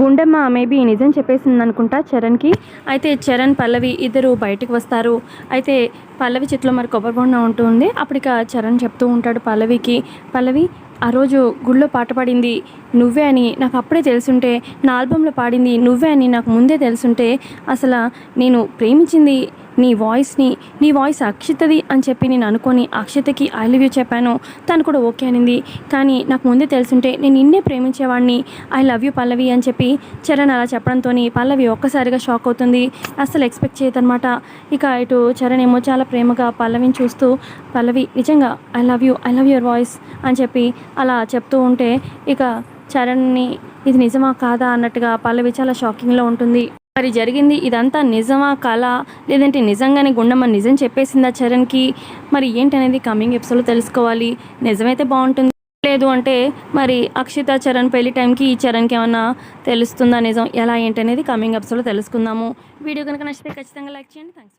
గుండెమ్మ maybe నిజం చెప్పేసింది అనుకుంటా చరణ్కి? అయితే చరణ్ పల్లవి ఇద్దరు బయటకు వస్తారు. అయితే పల్లవి చేతిలో మరి కొబ్బరి బొండం ఉంటుంది అప్పటిక చరణ్ చెప్తూ ఉంటాడు పల్లవికి పల్లవి ఆ రోజు గుళ్ళో పాట పాడింది నువ్వే అని నాకు అప్పుడే తెలుసుంటే నా ఆల్బంలో పాడింది నువ్వే అని నాకు ముందే తెలుసుంటే అసలు నేను ప్రేమించింది నీ వాయిస్ని నీ వాయిస్ అక్షితది అని చెప్పి నేను అనుకొని అక్షితకి ఐ లవ్ యూ చెప్పాను. తను కూడా ఓకే అనింది. కానీ నాకు ముందే తెలుసుంటే నేను నిన్నే ప్రేమించేవాడిని. ఐ లవ్ యూ పల్లవి అని చెప్పి చరణ్ అలా చెప్పడంతో పల్లవి ఒక్కసారిగా షాక్ అవుతుంది. అస్సలు ఎక్స్పెక్ట్ చేయదనమాట ఇక ఇటు చరణ్ ఏమో చాలా ప్రేమగా పల్లవిని చూస్తూ పల్లవి నిజంగా I love you I love your voice అని చెప్పి అలా చెప్తూ ఉంటే ఇక చరణ్ని ఇది నిజమా కాదా? అన్నట్టుగా పల్లవి చాలా షాకింగ్లో ఉంటుంది. మరి జరిగింది. ఇదంతా నిజమా కళ? లేదంటే నిజంగానే గుండమ్మ నిజం చెప్పేసిందా చరణ్కి? మరి ఏంటనేది కమింగ్ ఎపిసోడ్లో తెలుసుకోవాలి. నిజమైతే బాగుంటుంది. లేదు అంటే మరి అక్షిత చరణ్ పెళ్ళి టైంకి ఈ చరణ్కి ఏమన్నా తెలుస్తుందా నిజం? ఎలా ఏంటనేది కమింగ్ ఎపిసోడ్లో తెలుసుకుందాము. వీడియో కనుక నచ్చితే ఖచ్చితంగా లైక్ చేయండి. థ్యాంక్స్